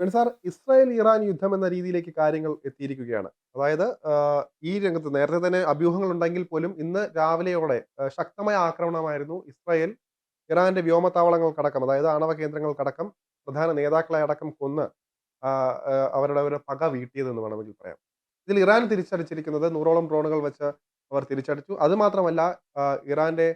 Sir Israel Iran യുദ്ധം എന്ന രീതിയിലേക്ക് കാര്യങ്ങൾ എത്തിയിരിക്കുകയാണ്. അതായത് ഈ രംഗത്ത് നേരത്തെ തന്നെ അഭ്യൂഹങ്ങൾ ഉണ്ടെങ്കിൽ പോലും ഇന്ന് രാവിലെയോടെ ശക്തമായ ആക്രമണമായിരുന്നു ഇസ്രായേൽ ഇറാന്റെ വ്യോമത്താവളങ്ങൾക്കടക്കം അതായത് ആണവ കേന്ദ്രങ്ങൾ കേന്ദ്രങ്ങൾക്കടക്കം പ്രധാന നേതാക്കളെ അടക്കം കൊന്ന് അവരുടെ ഒരു പക വീട്ടിയതെന്ന് വേണമെങ്കിൽ പറയാം. ഇതിൽ ഇറാൻ തിരിച്ചടിച്ചിരിക്കുന്നത് നൂറോളം ഡ്രോണുകൾ വെച്ച് അവർ തിരിച്ചടിച്ചു. അതുമാത്രമല്ല ഇറാന്റെ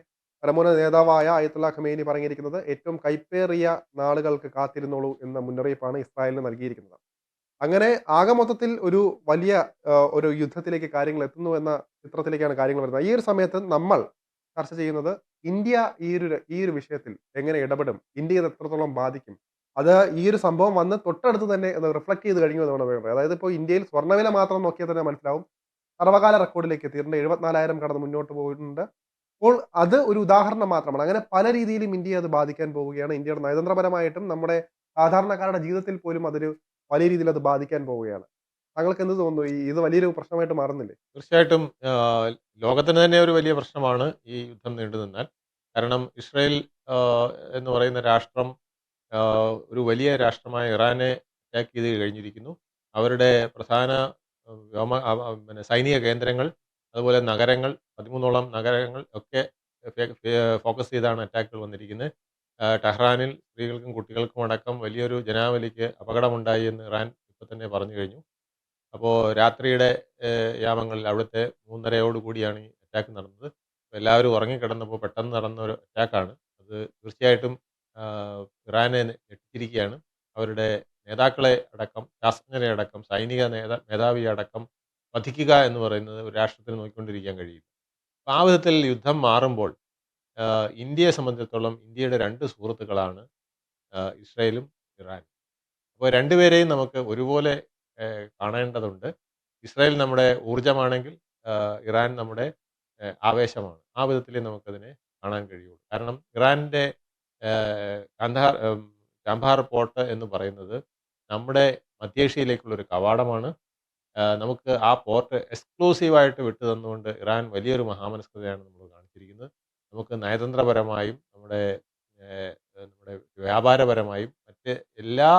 പരമോന്നത നേതാവായ അയത്തുള്ള ഖമേനി പറഞ്ഞിരിക്കുന്നത് ഏറ്റവും കൈപ്പേറിയ നാളുകൾക്ക് കാത്തിരുന്നോളൂ എന്ന മുന്നറിയിപ്പാണ് ഇസ്രായേലിന് നൽകിയിരിക്കുന്നത്. അങ്ങനെ ആകെ മൊത്തത്തിൽ ഒരു വലിയ ഒരു യുദ്ധത്തിലേക്ക് കാര്യങ്ങൾ എത്തുന്നു എന്ന ചിത്രത്തിലേക്കാണ് കാര്യങ്ങൾ വരുന്നത്. ഈ ഒരു സമയത്ത് നമ്മൾ ചർച്ച ചെയ്യുന്നത് ഇന്ത്യ ഈ ഒരു ഈ ഒരു വിഷയത്തിൽ എങ്ങനെ ഇടപെടും ഇന്ത്യയെ എത്രത്തോളം ബാധിക്കും അത് ഈ ഒരു സംഭവം വന്ന് തൊട്ടടുത്ത് തന്നെ റിഫ്ലക്ട് ചെയ്ത് കഴിഞ്ഞു എന്നാണ് പറയുന്നത്. അതായത് ഇപ്പോൾ ഇന്ത്യയിൽ സ്വർണവില മാത്രം നോക്കിയാൽ തന്നെ മനസ്സിലാവും. സർവകാല റെക്കോർഡിലേക്ക് എത്തിയിട്ടുണ്ട്. എഴുപത്തിനാലായിരം കടന്ന് മുന്നോട്ട് പോയിട്ടുണ്ട്. അപ്പോൾ അത് ഒരു ഉദാഹരണം മാത്രമാണ്. അങ്ങനെ പല രീതിയിലും ഇന്ത്യയെ അത് ബാധിക്കാൻ പോവുകയാണ്. ഇന്ത്യയുടെ നയതന്ത്രപരമായിട്ടും നമ്മുടെ സാധാരണക്കാരുടെ ജീവിതത്തിൽ പോലും അതൊരു വലിയ രീതിയിൽ അത് ബാധിക്കാൻ പോവുകയാണ്. താങ്കൾക്ക് എന്ത് തോന്നുന്നു? ഇത് വലിയൊരു പ്രശ്നമായിട്ട് മാറുന്നില്ലേ? തീർച്ചയായിട്ടും ലോകത്തിന് തന്നെ ഒരു വലിയ പ്രശ്നമാണ് ഈ യുദ്ധം നീണ്ടു നിന്നാൽ കാരണം ഇസ്രായേൽ എന്ന് പറയുന്ന രാഷ്ട്രം ഒരു വലിയ രാഷ്ട്രമായ ഇറാനെ അറ്റാക്ക് ചെയ്ത് കഴിഞ്ഞിരിക്കുന്നു. അവരുടെ പ്രധാന വ്യോമ പിന്നെ സൈനിക കേന്ദ്രങ്ങൾ അതുപോലെ നഗരങ്ങൾ പതിമൂന്നോളം നഗരങ്ങൾ ഒക്കെ ഫോക്കസ് ചെയ്താണ് അറ്റാക്കുകൾ വന്നിരിക്കുന്നത് ടെഹ്റാനിൽ സ്ത്രീകൾക്കും കുട്ടികൾക്കും അടക്കം വലിയൊരു ജനാവലിക്ക് അപകടമുണ്ടായി എന്ന് ഇറാൻ ഇപ്പം തന്നെ പറഞ്ഞു കഴിഞ്ഞു. അപ്പോൾ രാത്രിയുടെ യാമങ്ങളിൽ അവിടുത്തെ മൂന്നരയോടുകൂടിയാണ് ഈ അറ്റാക്ക് നടന്നത്. എല്ലാവരും ഉറങ്ങിക്കിടന്നപ്പോൾ പെട്ടെന്ന് നടന്ന ഒരു അറ്റാക്കാണ് അത് തീർച്ചയായിട്ടും ഇറാനെ ഞെട്ടിച്ചിരിക്കുകയാണ്. അവരുടെ നേതാക്കളെ അടക്കം ശാസ്ത്രജ്ഞരെ അടക്കം സൈനിക നേതാ മേധാവിയെ അടക്കം വധിക്കുക എന്ന് പറയുന്നത് ഒരു രാഷ്ട്രത്തിന് നോക്കിക്കൊണ്ടിരിക്കാൻ കഴിയില്ല. അപ്പോൾ ആ വിധത്തിൽ യുദ്ധം മാറുമ്പോൾ ഇന്ത്യയെ സംബന്ധിച്ചിടത്തോളം ഇന്ത്യയുടെ രണ്ട് സുഹൃത്തുക്കളാണ് ഇസ്രയേലും ഇറാനും. അപ്പോൾ രണ്ടുപേരെയും നമുക്ക് ഒരുപോലെ കാണേണ്ടതുണ്ട്. ഇസ്രായേൽ നമ്മുടെ ഊർജമാണെങ്കിൽ ഇറാൻ നമ്മുടെ ആവേശമാണ്. ആ വിധത്തിലേ നമുക്കതിനെ കാണാൻ കഴിയുള്ളൂ. കാരണം ഇറാനിന്റെ കാന്ധാർ ചാമ്പാർ പോർട്ട് എന്ന് പറയുന്നത് നമ്മുടെ മധ്യേഷ്യയിലേക്കുള്ള ഒരു കവാടമാണ്. നമുക്ക് ആ പോർട്ട് എക്സ്ക്ലൂസീവായിട്ട് വിട്ടു തന്നുകൊണ്ട് ഇറാൻ വലിയൊരു മഹാമനസ്കതയാണ് നമ്മൾ കാണിച്ചിരിക്കുന്നത്. നമുക്ക് നയതന്ത്രപരമായും നമ്മുടെ നമ്മുടെ വ്യാപാരപരമായും മറ്റ് എല്ലാ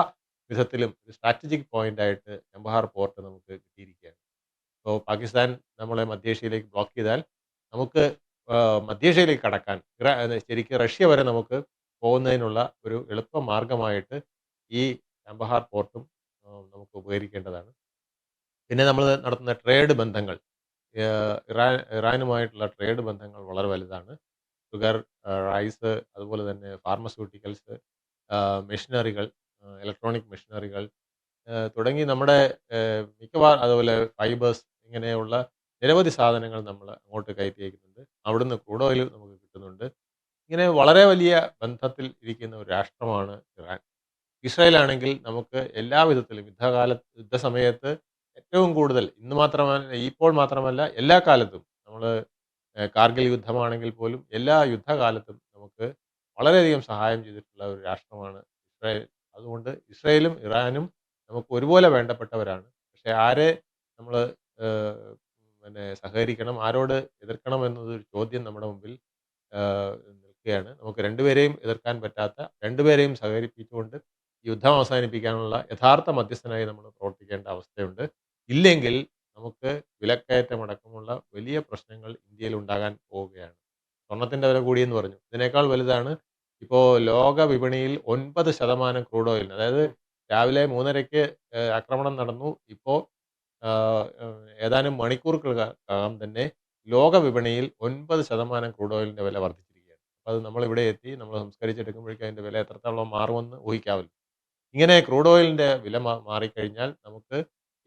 വിധത്തിലും ഒരു സ്ട്രാറ്റജിക് പോയിന്റ് ആയിട്ട് ചമ്പഹാർ പോർട്ട് നമുക്ക് കിട്ടിയിരിക്കുകയാണ്. ഇപ്പോൾ പാകിസ്ഥാൻ നമ്മളെ മധ്യേഷ്യയിലേക്ക് ബ്ലോക്ക് ചെയ്താൽ നമുക്ക് മധ്യേഷ്യയിലേക്ക് കടക്കാൻ ശരിക്കും റഷ്യ വരെ നമുക്ക് പോകുന്നതിനുള്ള ഒരു എളുപ്പ മാർഗമായിട്ട് ഈ ചമ്പഹാർ പോർട്ടും നമുക്ക് ഉപകരിക്കേണ്ടതാണ്. പിന്നെ നമ്മൾ നടത്തുന്ന ട്രേഡ് ബന്ധങ്ങൾ. ഇറാൻ ഇറാനുമായിട്ടുള്ള ട്രേഡ് ബന്ധങ്ങൾ വളരെ വലുതാണ്. ഷുഗർ റൈസ് അതുപോലെ തന്നെ ഫാർമസ്യൂട്ടിക്കൽസ് മെഷീനറികൾ ഇലക്ട്രോണിക് മെഷീനറികൾ തുടങ്ങി നമ്മുടെ മിക്കവാറും അതുപോലെ ഫൈബേഴ്സ് ഇങ്ങനെയുള്ള നിരവധി സാധനങ്ങൾ നമ്മൾ അങ്ങോട്ട് കയറ്റി അയക്കുന്നുണ്ട് അവിടുന്ന് ക്രൂഡ് ഓയിൽ നമുക്ക് കിട്ടുന്നുണ്ട്. ഇങ്ങനെ വളരെ വലിയ ബന്ധത്തിൽ ഇരിക്കുന്ന ഒരു രാഷ്ട്രമാണ് ഇറാൻ. ഇസ്രായേൽ ആണെങ്കിൽ നമുക്ക് എല്ലാ വിധത്തിലും യുദ്ധകാല യുദ്ധസമയത്ത് ഏറ്റവും കൂടുതൽ ഇന്ന് മാത്രമല്ല ഇപ്പോൾ മാത്രമല്ല എല്ലാ കാലത്തും നമ്മൾ കാർഗിൽ യുദ്ധമാണെങ്കിൽ പോലും എല്ലാ യുദ്ധകാലത്തും നമുക്ക് വളരെയധികം സഹായം ചെയ്തിട്ടുള്ള ഒരു രാഷ്ട്രമാണ് ഇസ്രായേൽ. അതുകൊണ്ട് ഇസ്രായേലും ഇറാനും നമുക്ക് ഒരുപോലെ വേണ്ടപ്പെട്ടവരാണ്. പക്ഷേ ആരെ നമ്മൾ പിന്നെ സഹകരിക്കണം ആരോട് എതിർക്കണം എന്നതൊരു ചോദ്യം നമ്മുടെ മുമ്പിൽ നിൽക്കുകയാണ്. നമുക്ക് രണ്ടുപേരെയും എതിർക്കാൻ പറ്റാത്ത രണ്ടുപേരെയും സഹകരിപ്പിച്ചുകൊണ്ട് യുദ്ധം അവസാനിപ്പിക്കാനുള്ള യഥാർത്ഥ മധ്യസ്ഥനായി നമ്മൾ പ്രവർത്തിക്കേണ്ട അവസ്ഥയുണ്ട്. ഇല്ലെങ്കിൽ നമുക്ക് വിലക്കയറ്റമടക്കമുള്ള വലിയ പ്രശ്നങ്ങൾ ഇന്ത്യയിൽ ഉണ്ടാകാൻ പോവുകയാണ്. സ്വർണത്തിന്റെ വില കൂടിയെന്ന് പറഞ്ഞു. ഇതിനേക്കാൾ വലുതാണ് ഇപ്പോൾ ലോക വിപണിയിൽ ഒൻപത് ശതമാനം ക്രൂഡ് ഓയിലിന് അതായത് രാവിലെ മൂന്നരയ്ക്ക് ആക്രമണം നടന്നു. ഇപ്പോൾ ഏതാനും മണിക്കൂറുകൾക്കകം തന്നെ ലോക വിപണിയിൽ ഒൻപത് ശതമാനം ക്രൂഡ് ഓയിലിന്റെ വില വർദ്ധിച്ചിരിക്കുകയാണ്. അപ്പോൾ അത് നമ്മൾ ഇവിടെ എത്തി നമ്മൾ സംസ്കരിച്ചെടുക്കുമ്പോഴേക്കും അതിന്റെ വില എത്രത്തോളം മാറുമെന്ന് ഊഹിക്കാമല്ലോ ഇങ്ങനെ ക്രൂഡ് ഓയിലിന്റെ വില മാറിക്കഴിഞ്ഞാൽ നമുക്ക്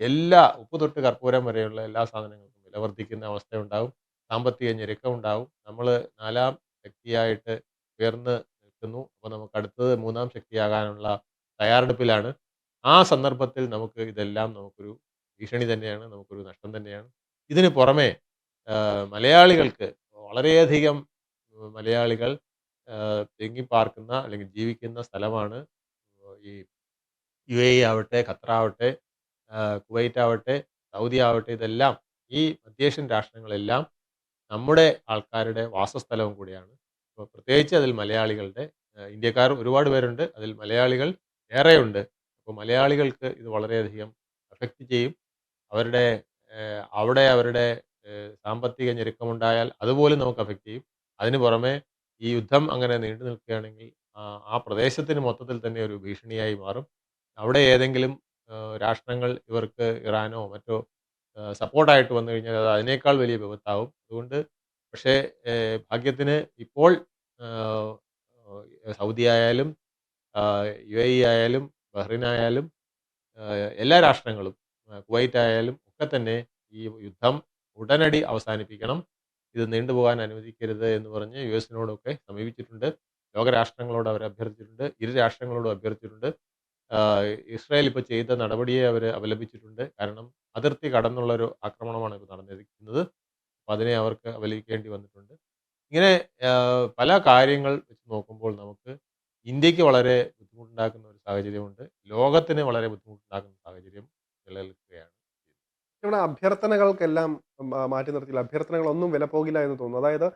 എല്ലാ ഉപ്പ് തൊട്ട് കർപ്പൂരം വരെയുള്ള എല്ലാ സാധനങ്ങൾക്കും വില വർദ്ധിക്കുന്ന അവസ്ഥയുണ്ടാവും. സാമ്പത്തിക ഞെരുക്കം ഉണ്ടാവും. നമ്മൾ നാലാം ശക്തിയായിട്ട് ഉയർന്ന് നിൽക്കുന്നു. അപ്പോൾ നമുക്ക് അടുത്തത് മൂന്നാം ശക്തിയാകാനുള്ള തയ്യാറെടുപ്പിലാണ്. ആ സന്ദർഭത്തിൽ നമുക്ക് ഇതെല്ലാം നമുക്കൊരു ഭീഷണി തന്നെയാണ്. നമുക്കൊരു നഷ്ടം തന്നെയാണ്. ഇതിന് പുറമേ മലയാളികൾക്ക് വളരെയധികം മലയാളികൾ തിങ്ങിപ്പാർക്കുന്ന അല്ലെങ്കിൽ ജീവിക്കുന്ന സ്ഥലമാണ് ഈ യു എ ആവട്ടെ ഖത്തറാവട്ടെ കുവൈറ്റ് ആവട്ടെ സൗദി ആവട്ടെ ഇതെല്ലാം ഈ മധ്യേഷ്യൻ രാഷ്ട്രങ്ങളെല്ലാം നമ്മുടെ ആൾക്കാരുടെ വാസസ്ഥലവും കൂടിയാണ് അപ്പോൾ പ്രത്യേകിച്ച് അതിൽ മലയാളികളുടെ ഇന്ത്യക്കാർ ഒരുപാട് പേരുണ്ട് അതിൽ മലയാളികൾ ഏറെയുണ്ട് അപ്പോൾ മലയാളികൾക്ക് ഇത് വളരെയധികം അഫക്റ്റ് ചെയ്യും. അവരുടെ അവിടെ അവരുടെ സാമ്പത്തിക ഞെരുക്കമുണ്ടായാൽ അതുപോലും നമുക്ക് അഫക്റ്റ് ചെയ്യും. അതിന് പുറമെ ഈ യുദ്ധം അങ്ങനെ നീണ്ടു നിൽക്കുകയാണെങ്കിൽ ആ പ്രദേശത്തിന് മൊത്തത്തിൽ തന്നെ ഒരു ഭീഷണിയായി മാറും. അവിടെ ഏതെങ്കിലും രാഷ്ട്രങ്ങൾ ഇവർക്ക് ഇറാനോ മറ്റോ സപ്പോർട്ടായിട്ട് വന്നു കഴിഞ്ഞാൽ അത് അതിനേക്കാൾ വലിയ വിപത്താവും. അതുകൊണ്ട് പക്ഷേ ഭാഗ്യത്തിന് ഇപ്പോൾ സൗദി ആയാലും യു യുഎഇ ആയാലും ബഹ്റിൻ ആയാലും എല്ലാ രാഷ്ട്രങ്ങളും കുവൈറ്റ് ആയാലും ഒക്കെ തന്നെ ഈ യുദ്ധം ഉടനടി അവസാനിപ്പിക്കണം. ഇത് നീണ്ടുപോകാൻ അനുവദിക്കരുത് എന്ന് പറഞ്ഞ് യു എസിനോടൊക്കെ സമീപിച്ചിട്ടുണ്ട്. ലോകരാഷ്ട്രങ്ങളോട് അവർ അഭ്യർത്ഥിച്ചിട്ടുണ്ട്. ഇരു രാഷ്ട്രങ്ങളോടും അഭ്യർത്ഥിച്ചിട്ടുണ്ട്. ഇസ്രായേൽ ഇപ്പോൾ ചെയ്ത നടപടിയെ അവർ അപലപിച്ചിട്ടുണ്ട്. കാരണം അതിർത്തി കടന്നുള്ള ഒരു ആക്രമണമാണ് ഇപ്പോൾ നടന്നിരിക്കുന്നത്. അപ്പോൾ അതിനെ അവർക്ക് അപലപിക്കേണ്ടി വന്നിട്ടുണ്ട്. ഇങ്ങനെ പല കാര്യങ്ങൾ വെച്ച് നോക്കുമ്പോൾ നമുക്ക് ഇന്ത്യയ്ക്ക് വളരെ ബുദ്ധിമുട്ടുണ്ടാക്കുന്ന ഒരു സാഹചര്യമുണ്ട്. ലോകത്തിന് വളരെ ബുദ്ധിമുട്ടുണ്ടാക്കുന്ന സാഹചര്യം നിലനിൽക്കുകയാണ്. ഇവിടെ അഭ്യർത്ഥനകൾക്കെല്ലാം മാറ്റി നിർത്തിയില്ല. അഭ്യർത്ഥനകളൊന്നും വിലപ്പോകില്ല എന്ന് തോന്നുന്നു. അതായത്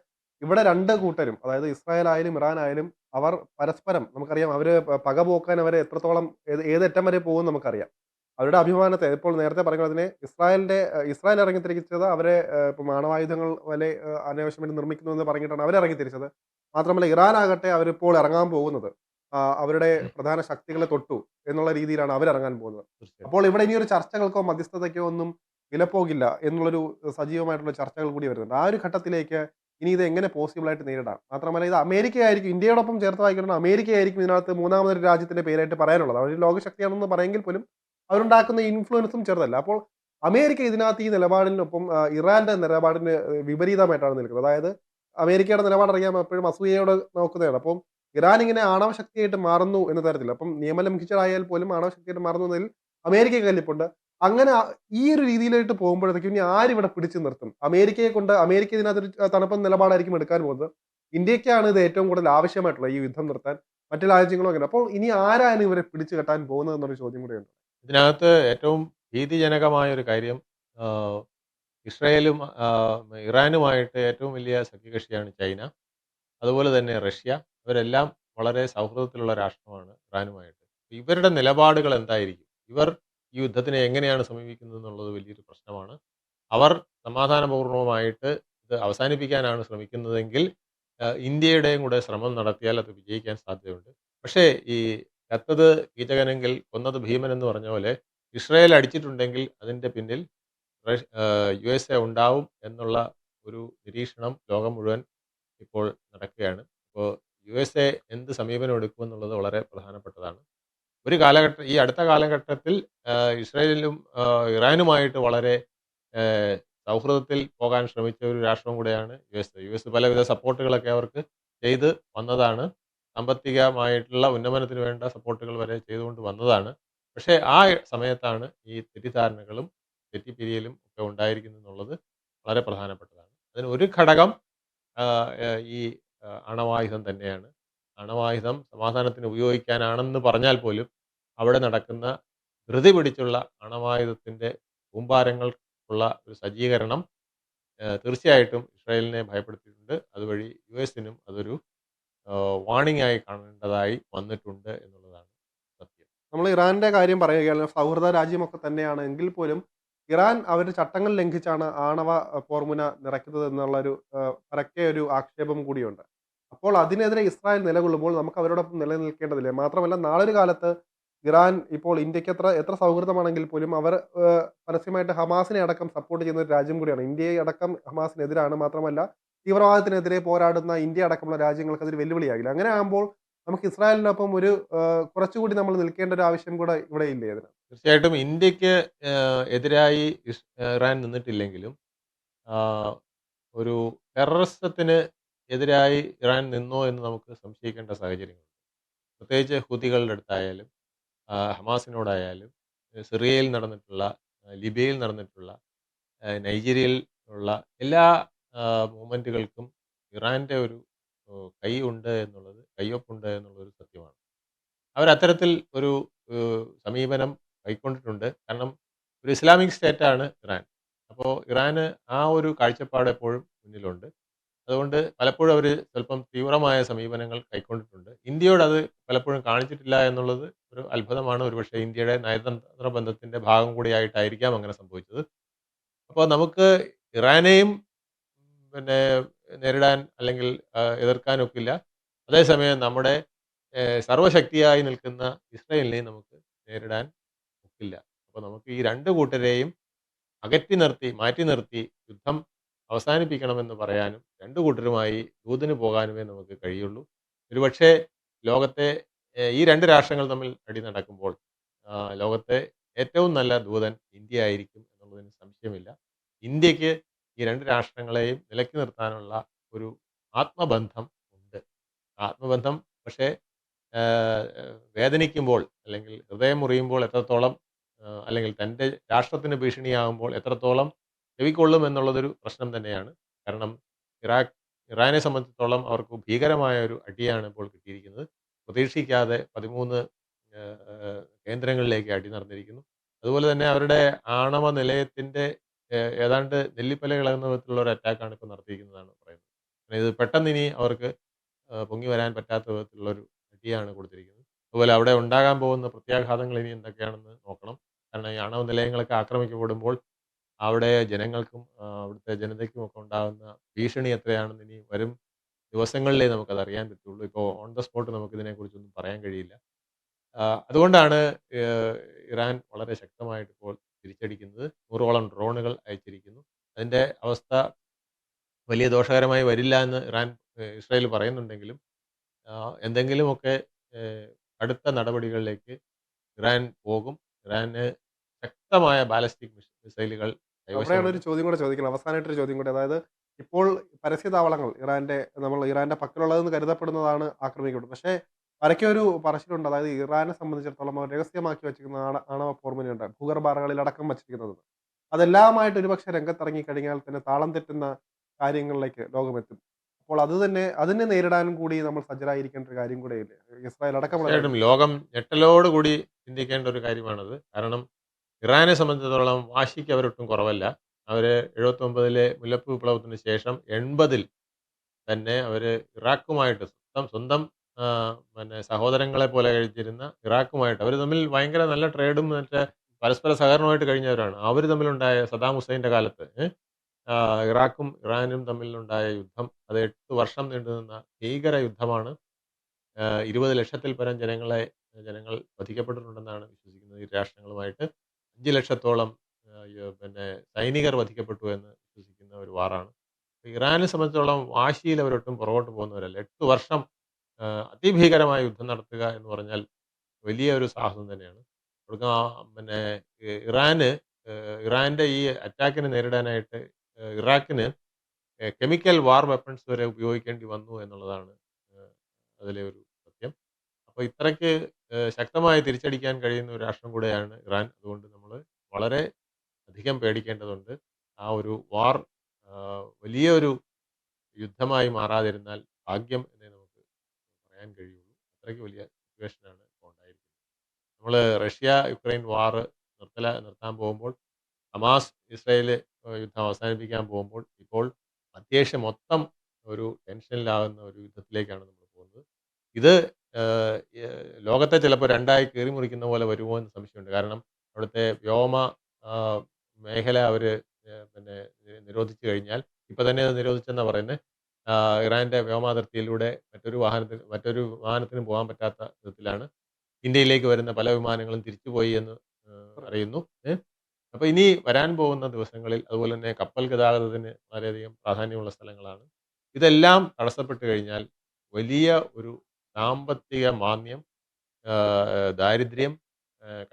ഇവിടെ രണ്ട് കൂട്ടരും അതായത് ഇസ്രായേൽ ആയാലും ഇറാൻ ആയാലും അവർ പരസ്പരം നമുക്കറിയാം അവർ പക പോക്കാൻ അവർ എത്രത്തോളം ഏത് ഏതറ്റം വരെ പോകും നമുക്കറിയാം. അവരുടെ അഭിമാനത്തെ ഇപ്പോൾ നേരത്തെ പറഞ്ഞ തന്നെ ഇസ്രായേലിന്റെ ഇസ്രായേൽ ഇസ്രായേൽ ഇറങ്ങിത്തിരിച്ചത് അവരെ ഇപ്പോൾ ഇപ്പം ആണവായുധങ്ങൾ വരെ അന്വേഷണം വേണ്ടി നിർമ്മിക്കുന്നു എന്ന് പറഞ്ഞിട്ടാണ് അവർ ഇറങ്ങിത്തിരിച്ചത്. മാത്രമല്ല ഇറാൻ ആകട്ടെ അവരിപ്പോൾ ഇറങ്ങാൻ പോകുന്നത് അവരുടെ പ്രധാന ശക്തികളെ തൊട്ടു എന്നുള്ള രീതിയിലാണ് അവരിറങ്ങാൻ പോകുന്നത്. അപ്പോൾ ഇവിടെ ഇനി ഒരു ചർച്ചകൾക്കോ മധ്യസ്ഥതയ്ക്കോ ഒന്നും വിലപ്പോകില്ല എന്നുള്ളൊരു സജീവമായിട്ടുള്ള ചർച്ചകൾ കൂടി വരുന്നുണ്ട്. ആ ഒരു ഘട്ടത്തിലേക്ക് ഇനി ഇത് എങ്ങനെ പോസിബിൾ ആയിട്ട് നേരിടാം? മാത്രമല്ല ഇത് അമേരിക്കയായിരിക്കും ഇന്ത്യയോടൊപ്പം ചേർത്ത് വായിക്കണം അമേരിക്കയായിരിക്കും ഇതിനകത്ത് മൂന്നാമതൊരു രാജ്യത്തിന്റെ പേരായിട്ട് പറയാനുള്ളത്. അവർ ലോകശക്തിയാണെന്ന് പറയുമെങ്കിൽ പോലും അവരുണ്ടാക്കുന്ന ഇൻഫ്ലുവൻസും ചെറുതല്ല. അപ്പോൾ അമേരിക്ക ഇതിനകത്ത് ഈ നിലപാടിനൊപ്പം ഇറാന്റെ നിലപാടിന് വിപരീതമായിട്ടാണ് നിൽക്കുന്നത്. അതായത് അമേരിക്കയുടെ നിലപാട് അറിയാം എപ്പോഴും അസൂയയോട് നോക്കുന്നതാണ്. അപ്പം ഇറാൻ ഇങ്ങനെ ആണവ ശക്തിയായിട്ട് മാറുന്നു എന്ന തരത്തിൽ അപ്പം നിയമം ലംഘിച്ചതായാൽ പോലും ആണവ ശക്തിയായിട്ട് മാറുന്നതിൽ അമേരിക്ക കല്ലിപ്പുണ്ട്. അങ്ങനെ ഈ ഒരു രീതിയിലായിട്ട് പോകുമ്പോഴത്തേക്കും ഇനി ആരിവിടെ പിടിച്ചു നിർത്തും? അമേരിക്കയെ കൊണ്ട് അമേരിക്ക ഇതിനകത്തൊരു തണുപ്പൻ നിലപാടായിരിക്കും എടുക്കാൻ പോകുന്നത്. ഇന്ത്യക്കാണ് ഇത് ഏറ്റവും കൂടുതൽ ആവശ്യമായിട്ടുള്ളത് ഈ യുദ്ധം നിർത്താൻ. മറ്റു രാജ്യങ്ങളും അങ്ങനെ. അപ്പോൾ ഇനി ആരാണ് ഇവരെ പിടിച്ചു കെട്ടാൻ പോകുന്നത് എന്നൊരു ചോദ്യം കൂടെയുണ്ട് ഇതിനകത്ത് ഏറ്റവും ഭീതിജനകമായ ഒരു കാര്യം ഇസ്രായേലും ഇറാനുമായിട്ട് ഏറ്റവും വലിയ സഖ്യകക്ഷിയാണ് ചൈന. അതുപോലെ തന്നെ റഷ്യ. ഇവരെല്ലാം വളരെ സൗഹൃദത്തിലുള്ള രാഷ്ട്രമാണ് ഇറാനുമായിട്ട്. ഇവരുടെ നിലപാടുകൾ എന്തായിരിക്കും? ഇവർ ഈ യുദ്ധത്തിനെ എങ്ങനെയാണ് സമീപിക്കുന്നത് എന്നുള്ളത് വലിയൊരു പ്രശ്നമാണ്. അവർ സമാധാനപൂർവമായിട്ട് ഇത് അവസാനിപ്പിക്കാനാണ് ശ്രമിക്കുന്നതെങ്കിൽ ഇന്ത്യയുടെയും കൂടെ ശ്രമം നടത്തിയാൽ അത് വിജയിക്കാൻ സാധ്യതയുണ്ട്. പക്ഷേ ഈ ചത്തത് കീചകനെങ്കിൽ കൊന്നത് ഭീമൻ എന്ന് പറഞ്ഞ പോലെ ഇസ്രയേൽ അടിച്ചിട്ടുണ്ടെങ്കിൽ അതിന്റെ പിന്നിൽ യു എസ് എ ഉണ്ടാവും എന്നുള്ള ഒരു നിരീക്ഷണം ലോകം മുഴുവൻ ഇപ്പോൾ നടക്കുകയാണ്. അപ്പോൾ എ എന്ത് സമീപനം എടുക്കുമെന്നുള്ളത് വളരെ പ്രധാനപ്പെട്ടതാണ്. ഒരു കാലഘട്ടം ഈ അടുത്ത കാലഘട്ടത്തിൽ ഇസ്രായേലിലും ഇസ്രായേലും ഇറാനുമായിട്ട് വളരെ സൗഹൃദത്തിൽ പോകാൻ ശ്രമിച്ച ഒരു രാഷ്ട്രം കൂടെയാണ് യു എസ് യു എസ് പലവിധ സപ്പോർട്ടുകളൊക്കെ അവർക്ക് ചെയ്ത് വന്നതാണ്. സാമ്പത്തികമായിട്ടുള്ള ഉന്നമനത്തിന് വേണ്ട സപ്പോർട്ടുകൾ വരെ ചെയ്തുകൊണ്ട് വന്നതാണ്. പക്ഷേ ആ സമയത്താണ് ഈ തെറ്റിദ്ധാരണകളും തെറ്റിപ്പിരിയലും ഒക്കെ ഉണ്ടായിരിക്കുന്നത് എന്നുള്ളത് വളരെ പ്രധാനപ്പെട്ടതാണ്. അതിന് ഒരു ഘടകം ഈ അണവായുധം തന്നെയാണ്. അണവായുധം സമാധാനത്തിന് ഉപയോഗിക്കാനാണെന്ന് പറഞ്ഞാൽ പോലും അവിടെ നടക്കുന്ന ധൃതി പിടിച്ചുള്ള അണവായുധത്തിന്റെ കൂമ്പാരങ്ങൾക്കുള്ള ഒരു സജ്ജീകരണം തീർച്ചയായിട്ടും ഇസ്രായേലിനെ ഭയപ്പെടുത്തിയിട്ടുണ്ട്. അതുവഴി യു എസിനും അതൊരു വാണിംഗ് ആയി കാണേണ്ടതായി വന്നിട്ടുണ്ട് എന്നുള്ളതാണ് സത്യം. നമ്മൾ ഇറാന്റെ കാര്യം പറയുകയാണെങ്കിൽ സൗഹൃദ രാജ്യമൊക്കെ തന്നെയാണ് എങ്കിൽ പോലും ഇറാൻ അവരുടെ ചട്ടങ്ങൾ ലംഘിച്ചാണ് ആണവ ഫോർമുല നിറയ്ക്കുന്നത് എന്നുള്ള ഒരു പരക്കെ ഒരു ആക്ഷേപം കൂടിയുണ്ട്. അപ്പോൾ അതിനെതിരെ ഇസ്രായേൽ നിലകൊള്ളുമ്പോൾ നമുക്ക് അവരോടൊപ്പം നിലനിൽക്കേണ്ടതില്ല. മാത്രമല്ല നാളൊരു കാലത്ത് ഇറാൻ ഇപ്പോൾ ഇന്ത്യയ്ക്ക് എത്ര എത്ര സൗഹൃദമാണെങ്കിൽ പോലും അവർ പരസ്യമായിട്ട് ഹമാസിനെ അടക്കം സപ്പോർട്ട് ചെയ്യുന്ന ഒരു രാജ്യം കൂടിയാണ്. ഇന്ത്യയെ അടക്കം ഹമാസിനെതിരാണ്. മാത്രമല്ല തീവ്രവാദത്തിനെതിരെ പോരാടുന്ന ഇന്ത്യ അടക്കമുള്ള രാജ്യങ്ങൾക്ക് അതൊരു വെല്ലുവിളിയാകില്ല. അങ്ങനെ ആകുമ്പോൾ നമുക്ക് ഇസ്രായേലിനൊപ്പം ഒരു കുറച്ചുകൂടി നമ്മൾ നിൽക്കേണ്ട ഒരു ആവശ്യം കൂടെ ഇവിടെ ഇല്ലേ ഇതിന്? തീർച്ചയായിട്ടും ഇന്ത്യയ്ക്ക് എതിരായി ഇറാൻ നിന്നിട്ടില്ലെങ്കിലും ഒരു ടെററിസത്തിന് എതിരായി ഇറാൻ നിന്നോ എന്ന് നമുക്ക് സംശയിക്കേണ്ട സാഹചര്യങ്ങൾ പ്രത്യേകിച്ച് ഹൂതികളുടെ അടുത്തായാലും ഹമാസിനോടായാലും സിറിയയിൽ നടന്നിട്ടുള്ള ലിബിയയിൽ നടന്നിട്ടുള്ള നൈജീരിയയിൽ ഉള്ള എല്ലാ മൂമെന്റുകൾക്കും ഇറാന്റെ ഒരു കൈ ഉണ്ട് എന്നുള്ളത് കയ്യൊപ്പുണ്ട് എന്നുള്ളൊരു സത്യമാണ്. അവരത്തരത്തിൽ ഒരു സമീപനം കൈക്കൊണ്ടിട്ടുണ്ട്. കാരണം ഒരു ഇസ്ലാമിക് സ്റ്റേറ്റാണ് ഇറാൻ. അപ്പോൾ ഇറാന് ആ ഒരു കാഴ്ചപ്പാട് എപ്പോഴും മുന്നിലുണ്ട്. അതുകൊണ്ട് പലപ്പോഴും അവർ സ്വല്പം തീവ്രമായ സമീപനങ്ങൾ കൈക്കൊണ്ടിട്ടുണ്ട്. ഇന്ത്യയോട് അത് പലപ്പോഴും കാണിച്ചിട്ടില്ല എന്നുള്ളത് ഒരു അത്ഭുതമാണ്. ഒരുപക്ഷേ ഇന്ത്യയുടെ നയതന്ത്ര ബന്ധത്തിന്റെ ഭാഗം കൂടിയായിട്ടായിരിക്കാം അങ്ങനെ സംഭവിച്ചത്. അപ്പോൾ നമുക്ക് ഇറാനെയും പിന്നെ നേരിടാൻ അല്ലെങ്കിൽ എതിർക്കാൻ ഒക്കില്ല. അതേസമയം നമ്മുടെ സർവശക്തിയായി നിൽക്കുന്ന ഇസ്രയേലിനെയും നമുക്ക് നേരിടാൻ ഒക്കില്ല. അപ്പോൾ നമുക്ക് ഈ രണ്ട് കൂട്ടരെയും അകറ്റി നിർത്തി, മാറ്റി നിർത്തി യുദ്ധം അവസാനിപ്പിക്കണമെന്ന് പറയാനും രണ്ടു കൂട്ടരുമായി ദൂതിന് പോകാനുമേ നമുക്ക് കഴിയുള്ളൂ. ഒരുപക്ഷെ ലോകത്തെ ഈ രണ്ട് രാഷ്ട്രങ്ങൾ തമ്മിൽ അടി നടക്കുമ്പോൾ ലോകത്തെ ഏറ്റവും നല്ല ദൂതൻ ഇന്ത്യ ആയിരിക്കും എന്നുള്ളതിന് സംശയമില്ല. ഇന്ത്യയ്ക്ക് ഈ രണ്ട് രാഷ്ട്രങ്ങളെയും നിലക്കി നിർത്താനുള്ള ഒരു ആത്മബന്ധം ഉണ്ട്. ആത്മബന്ധം പക്ഷേ വേദനിക്കുമ്പോൾ അല്ലെങ്കിൽ ഹൃദയം മുറിയുമ്പോൾ എത്രത്തോളം അല്ലെങ്കിൽ തന്റെ രാഷ്ട്രത്തിന് ഭീഷണിയാകുമ്പോൾ എത്രത്തോളം ചെവിക്കൊള്ളും എന്നുള്ളതൊരു പ്രശ്നം തന്നെയാണ്. കാരണം ഇറാഖ് ഇറാനെ സംബന്ധിച്ചിടത്തോളം അവർക്ക് ഭീകരമായ ഒരു അടിയാണ് ഇപ്പോൾ കിട്ടിയിരിക്കുന്നത്. പ്രതീക്ഷിക്കാതെ 13 ഏഹ്, ഏഹ്, കേന്ദ്രങ്ങളിലേക്ക് അടി നടന്നിരിക്കുന്നു. അതുപോലെ തന്നെ അവരുടെ ആണവ നിലയത്തിന്റെ ഏതാണ്ട് നെല്ലിപ്പല ഇളകുന്ന വിധത്തിലുള്ള ഒരു അറ്റാക്കാണ് ഇപ്പോൾ നടത്തിയിരിക്കുന്നതാണ് പറയുന്നത്. ഇത് പെട്ടെന്ന് ഇനി അവർക്ക് പൊങ്ങി വരാൻ പറ്റാത്ത വിധത്തിലുള്ള ഒരു അടിയാണ് കൊടുത്തിരിക്കുന്നത്. അതുപോലെ അവിടെ ഉണ്ടാകാൻ പോകുന്ന പ്രത്യാഘാതങ്ങൾ ഇനി എന്തൊക്കെയാണെന്ന് നോക്കണം. കാരണം ഈ ആണവ നിലയങ്ങളൊക്കെ ആക്രമിക്കപ്പെടുമ്പോൾ അവിടെ ജനങ്ങൾക്കും അവിടുത്തെ ജനതയ്ക്കും ഒക്കെ ഉണ്ടാകുന്ന ഭീഷണി എത്രയാണെന്ന് ഇനി വരും ദിവസങ്ങളിലേ നമുക്കത് അറിയാൻ പറ്റുള്ളൂ. ഇപ്പോൾ ഓൺ ദ സ്പോട്ട് നമുക്ക് ഇതിനെക്കുറിച്ചൊന്നും പറയാൻ കഴിയില്ല. അതുകൊണ്ടാണ് ഇറാൻ വളരെ ശക്തമായിട്ട് ഇപ്പോൾ തിരിച്ചടിക്കുന്നത്. 100ഓളം ഡ്രോണുകൾ അയച്ചിരിക്കുന്നു. അതിന്റെ അവസ്ഥ വലിയ ദോഷകരമായി വരില്ല എന്ന് ഇറാൻ ഇസ്രായേൽ പറയുന്നുണ്ടെങ്കിലും എന്തെങ്കിലുമൊക്കെ ഏഹ്, കടുത്ത നടപടികളിലേക്ക് ഇറാൻ പോകും. ഇറാന് ശക്തമായ ബാലസ്റ്റിക് മിസൈലുകൾ അവിടെയാണ്. ഒരു ചോദ്യം കൂടെ ചോദിക്കണം അവസാനമായിട്ട് ഒരു ചോദ്യം കൂടെ അതായത് ഇപ്പോൾ പരസ്യ താവളങ്ങൾ ഇറാന്റെ നമ്മൾ ഇറാന്റെ പക്കലുള്ളതെന്ന് കരുതപ്പെടുന്നതാണ് ആക്രമിക്കപ്പെടുന്നത്. പക്ഷേ വരയ്ക്ക് ഒരു പറച്ചിലുണ്ട്. അതായത് ഇറാനെ സംബന്ധിച്ചിടത്തോളം അവർ രഹസ്യമാക്കി വെച്ചിരിക്കുന്ന ആണ ആണവ പോർമുനയുണ്ട്. ഭൂഗർഭാറകളിൽ അടക്കം വച്ചിരിക്കുന്നത്. അതെല്ലാമായിട്ട് ഒരുപക്ഷെ രംഗത്തിറങ്ങി കഴിഞ്ഞാൽ തന്നെ താളം തെറ്റുന്ന കാര്യങ്ങളിലേക്ക് ലോകമെത്തും. അപ്പോൾ അത് തന്നെ അതിനെ നേരിടാനും കൂടി നമ്മൾ സജ്ജരായിരിക്കേണ്ട ഒരു കാര്യം കൂടെയില്ലേ? ഇസ്രായേൽ അടക്കം ലോകം ലോകം ഞെട്ടലോടുകൂടി ചിന്തിക്കേണ്ട ഒരു കാര്യമാണത്. കാരണം ഇറാനെ സംബന്ധിച്ചിടത്തോളം വാശിക്ക് അവരൊട്ടും കുറവല്ല. അവർ എഴുപത്തി ഒമ്പതിലെ മുല്ലപ്പ് വിപ്ലവത്തിന് ശേഷം 80ൽ തന്നെ അവർ ഇറാഖുമായിട്ട് സ്വന്തം സ്വന്തം പിന്നെ സഹോദരങ്ങളെ പോലെ കഴിച്ചിരുന്ന ഇറാഖുമായിട്ട് അവർ തമ്മിൽ ഭയങ്കര നല്ല ട്രേഡും മറ്റേ പരസ്പര സഹകരണമായിട്ട് കഴിഞ്ഞവരാണ്. അവർ തമ്മിലുണ്ടായ സദാം ഹുസൈന്റെ കാലത്ത് ഇറാഖും ഇറാനും തമ്മിലുണ്ടായ യുദ്ധം അത് എട്ട് വർഷം നീണ്ടുനിന്ന ഭീകര യുദ്ധമാണ്. ഇരുപത് 20 ലക്ഷത്തിൽ പരം ജനങ്ങളെ ജനങ്ങൾ വധിക്കപ്പെട്ടിട്ടുണ്ടെന്നാണ് വിശ്വസിക്കുന്നത്. ഈ രാഷ്ട്രങ്ങളുമായിട്ട് 5 ലക്ഷത്തോളം പിന്നെ സൈനികർ വധിക്കപ്പെട്ടു എന്ന് വിശ്വസിക്കുന്ന ഒരു വാറാണ്. ഇറാനെ സംബന്ധിച്ചിടത്തോളം വാശിയിൽ അവരൊട്ടും പുറകോട്ട് പോകുന്നവരല്ല. എട്ട് വർഷം അതിഭീകരമായ യുദ്ധം നടത്തുക എന്ന് പറഞ്ഞാൽ വലിയ ഒരു സാഹസം തന്നെയാണ്. അവർക്ക് പിന്നെ ഇറാന് ഇറാന്റെ ഈ അറ്റാക്കിനെ നേരിടാനായിട്ട് ഇറാഖിന് കെമിക്കൽ വാർ വെപ്പൺസ് വരെ ഉപയോഗിക്കേണ്ടി വന്നു എന്നുള്ളതാണ് അതിലെ ഒരു. അപ്പോൾ ഇത്രയ്ക്ക് ശക്തമായി തിരിച്ചടിക്കാൻ കഴിയുന്ന ഒരു രാഷ്ട്രം കൂടെയാണ് ഇറാൻ. അതുകൊണ്ട് നമ്മൾ വളരെ അധികം പേടിക്കേണ്ടതുണ്ട്. ആ ഒരു വാർ വലിയൊരു യുദ്ധമായി മാറാതിരുന്നാൽ ഭാഗ്യം എന്നേ നമുക്ക് പറയാൻ കഴിയുള്ളൂ. അത്രയ്ക്ക് വലിയ സിറ്റുവേഷനാണ് ഇപ്പോൾ ഉണ്ടായിരിക്കുന്നത്. നമ്മൾ റഷ്യ യുക്രൈൻ വാർ നിർത്തല നിർത്താൻ പോകുമ്പോൾ ഹമാസ് ഇസ്രായേൽ യുദ്ധം അവസാനിപ്പിക്കാൻ പോകുമ്പോൾ ഇപ്പോൾ മധ്യേഷ്യ മൊത്തം ഒരു ടെൻഷനിലാകുന്ന ഒരു യുദ്ധത്തിലേക്കാണ് നമ്മൾ പോകുന്നത്. ഇത് ലോകത്തെ ചിലപ്പോൾ രണ്ടായി കീറിമുറിക്കുന്ന പോലെ വരുമോ എന്ന് സംശയമുണ്ട്. കാരണം അവിടുത്തെ വ്യോമ മേഖല അവർ പിന്നെ നിരോധിച്ചു കഴിഞ്ഞാൽ ഇപ്പം തന്നെ അത് നിരോധിച്ചെന്നാണ് പറയുന്നത്. ഇറാന്റെ വ്യോമാതിർത്തിയിലൂടെ മറ്റൊരു വാഹനത്തിന് മറ്റൊരു വാഹനത്തിനും പോകാൻ പറ്റാത്ത വിധത്തിലാണ്. ഇന്ത്യയിലേക്ക് വരുന്ന പല വിമാനങ്ങളും തിരിച്ചുപോയി എന്ന് അറിയുന്നു. അപ്പോൾ അപ്പൊ ഇനി വരാൻ പോകുന്ന ദിവസങ്ങളിൽ അതുപോലെ തന്നെ കപ്പൽ ഗതാഗതത്തിന് വളരെയധികം പ്രാധാന്യമുള്ള സ്ഥലങ്ങളാണ്. ഇതെല്ലാം തടസ്സപ്പെട്ട് കഴിഞ്ഞാൽ വലിയ ഒരു സാമ്പത്തിക മാന്ദ്യം, ദാരിദ്ര്യം,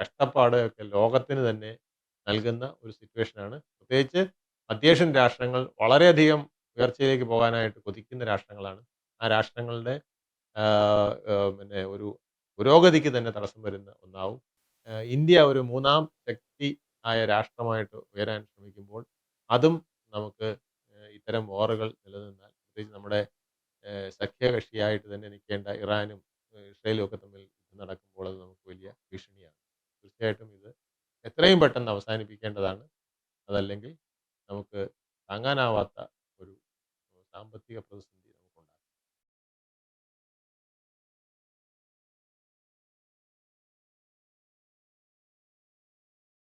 കഷ്ടപ്പാട് ഒക്കെ ലോകത്തിന് തന്നെ നൽകുന്ന ഒരു സിറ്റുവേഷനാണ്. പ്രത്യേകിച്ച് മധ്യേഷ്യൻ രാഷ്ട്രങ്ങൾ വളരെയധികം ഉയർച്ചയിലേക്ക് പോകാനായിട്ട് കൊതിക്കുന്ന രാഷ്ട്രങ്ങളാണ്. ആ രാഷ്ട്രങ്ങളുടെ പിന്നെ ഒരു പുരോഗതിക്ക് തന്നെ തടസ്സം വരുന്ന ഒന്നാവും. ഇന്ത്യ ഒരു മൂന്നാം ശക്തി ആയ രാഷ്ട്രമായിട്ട് ഉയരാൻ ശ്രമിക്കുമ്പോൾ അതും നമുക്ക് ഇത്തരം വാറുകൾ നിലനിന്നാൽ പ്രത്യേകിച്ച് നമ്മുടെ സഖ്യകക്ഷിയായിട്ട് തന്നെ നിൽക്കേണ്ട ഇറാനും ഇസ്രയേലും ഒക്കെ തമ്മിൽ നടക്കുമ്പോൾ അത് നമുക്ക് വലിയ ഭീഷണിയാണ്. തീർച്ചയായിട്ടും ഇത് എത്രയും പെട്ടെന്ന് അവസാനിപ്പിക്കേണ്ടതാണ്. അതല്ലെങ്കിൽ നമുക്ക് താങ്ങാനാവാത്ത ഒരു സാമ്പത്തിക പ്രതിസന്ധി